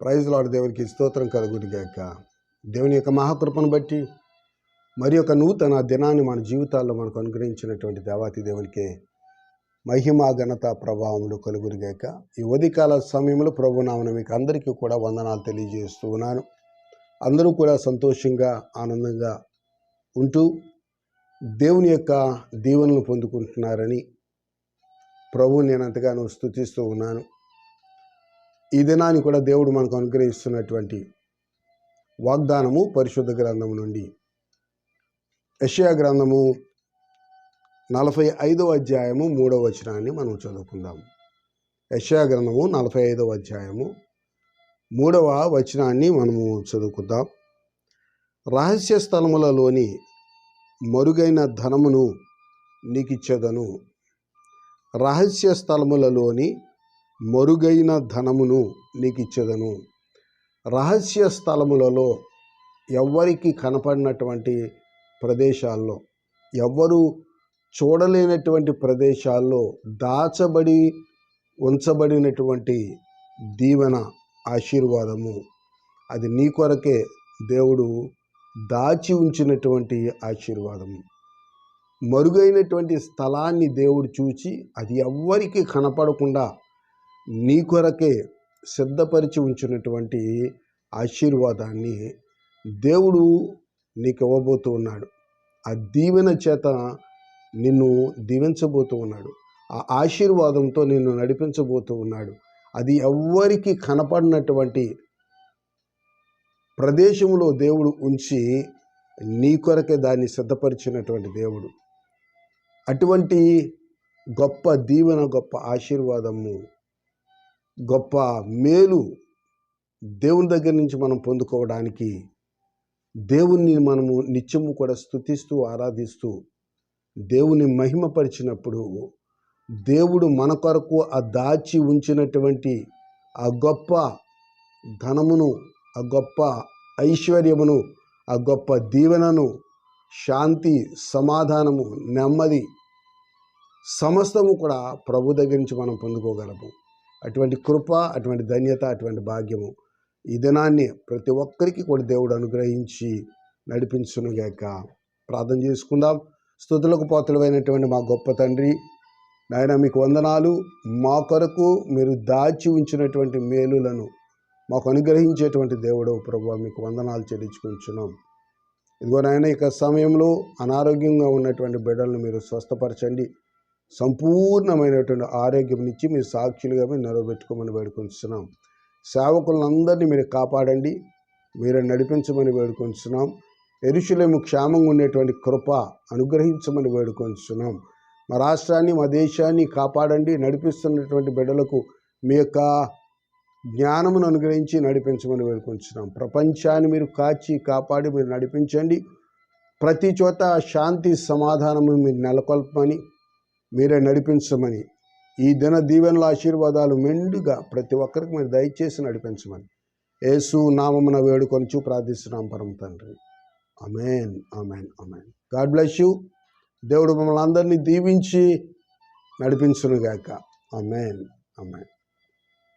Praise లాడు దేవునికి స్తోత్రం కలుగునిగాక దేవుని యొక్క మహాకృపను బట్టి మరి యొక్క నూతన దినాన్ని మన జీవితాల్లో మనకు అనుగ్రహించినటువంటి దేవాతి దేవునికి మహిమ ఘనత ప్రభావములు కలుగునిగాక ఈ ఉదయకాల సమయంలో ప్రభు నామన మీకు అందరికీ కూడా వందనాలు తెలియజేస్తూ ఉన్నాను. అందరూ కూడా సంతోషంగా ఆనందంగా ఉంటూ దేవుని యొక్క దీవెనలు పొందుకుంటున్నారని ప్రభు నేను అంతగానో స్థుతిస్తూ ఉన్నాను. ఈ దినాన్ని కూడా దేవుడు మనకు అనుగ్రహిస్తున్నటువంటి వాగ్దానము పరిశుద్ధ గ్రంథం నుండి. యషయా గ్రంథము నలభై ఐదవ అధ్యాయము మూడవ వచనాన్ని మనం చదువుకుందాం. యషయా గ్రంథము నలభై ఐదవ అధ్యాయము మూడవ వచనాన్ని మనము చదువుకుందాం. రహస్య స్థలములలోని మరుగైన ధనమును నీకిచ్చేదను. రహస్య స్థలములలోని మరుగైన ధనమును నీకు ఇచ్చేదను రహస్య స్థలములలో ఎవ్వరికి కనపడినటువంటి ప్రదేశాల్లో ఎవ్వరు చూడలేనటువంటి ప్రదేశాల్లో దాచబడి ఉంచబడినటువంటి దీవెన ఆశీర్వాదము. అది నీ కొరకే దేవుడు దాచి ఉంచినటువంటి ఆశీర్వాదము. మరుగైనటువంటి స్థలాన్ని దేవుడు చూచి అది ఎవ్వరికి కనపడకుండా నీ కొరకే సిద్ధపరిచి ఉంచినటువంటి ఆశీర్వాదాన్ని దేవుడు నీకు ఇవ్వబోతూ ఉన్నాడు. ఆ దీవెన చేత నిన్ను దీవించబోతూ ఉన్నాడు. ఆ ఆశీర్వాదంతో నిన్ను నడిపించబోతూ ఉన్నాడు. అది ఎవ్వరికి కనపడినటువంటి ప్రదేశంలో దేవుడు ఉంచి నీ కొరకే దాన్ని సిద్ధపరిచినటువంటి దేవుడు. అటువంటి గొప్ప దీవెన గొప్ప ఆశీర్వాదము గొప్ప మేలు దేవుని దగ్గర నుంచి మనం పొందుకోవడానికి దేవుణ్ణి మనము నిత్యము కూడా స్థుతిస్తూ ఆరాధిస్తూ దేవుని మహిమపరిచినప్పుడు దేవుడు మన కొరకు ఆ దాచి ఉంచినటువంటి ఆ గొప్ప ధనమును ఆ గొప్ప ఐశ్వర్యమును ఆ గొప్ప దీవెనను శాంతి సమాధానము నెమ్మది సమస్తము కూడా ప్రభు దగ్గర నుంచి మనం పొందుకోగలము. అటువంటి కృప అటువంటి ధన్యత అటువంటి భాగ్యము ఈ దినాన్ని ప్రతి ఒక్కరికి కూడా దేవుడు అనుగ్రహించి నడిపించునుగాక. ప్రార్థన చేసుకుందాం. స్థుతులకు పోతలమైనటువంటి మా గొప్ప తండ్రి నాయన మీకు వందనాలు. మా కొరకు మీరు దాచి ఉంచినటువంటి మేలులను మాకు అనుగ్రహించేటువంటి దేవుడు ప్రభు మీకు వందనాలు చెల్లించుకుంటున్నాం. ఇదిగో నాయన ఇక సమయంలో అనారోగ్యంగా ఉన్నటువంటి బిడ్డలను మీరు స్వస్థపరచండి. సంపూర్ణమైనటువంటి ఆరోగ్యం ఇచ్చి మీరు సాక్షులుగా మీరు నిలబెట్టుకోమని వేడుకొంచున్నాం సేవకులందరినీ మీరు కాపాడండి. మీరు నడిపించమని వేడుకొంచున్నాం. ఎరుషులేము క్షేమంగా ఉండేటువంటి కృప అనుగ్రహించమని వేడుకొంచున్నాం. మా రాష్ట్రాన్ని మా దేశాన్ని కాపాడండి. నడిపిస్తున్నటువంటి బిడ్డలకు మీ యొక్క జ్ఞానమును అనుగ్రహించి నడిపించమని వేడుకొంచున్నాం. ప్రపంచాన్ని మీరు కాచి కాపాడి మీరు నడిపించండి. ప్రతి చోట శాంతి సమాధానము మీరు నెలకొల్పమని మీరే నడిపించమని ఈ దిన దీవెనల ఆశీర్వాదాలు మెండుగా ప్రతి ఒక్కరికి మీరు దయచేసి నడిపించమని. యేసు నామమున వేడుకొనిచు ప్రార్థిస్తున్నాం పరమ తండ్రి. Amen amen amen God bless you. దేవుడు మమ్మల్ని అందరినీ దీవించి నడిపించునుగాక. అమేన్ అమేన్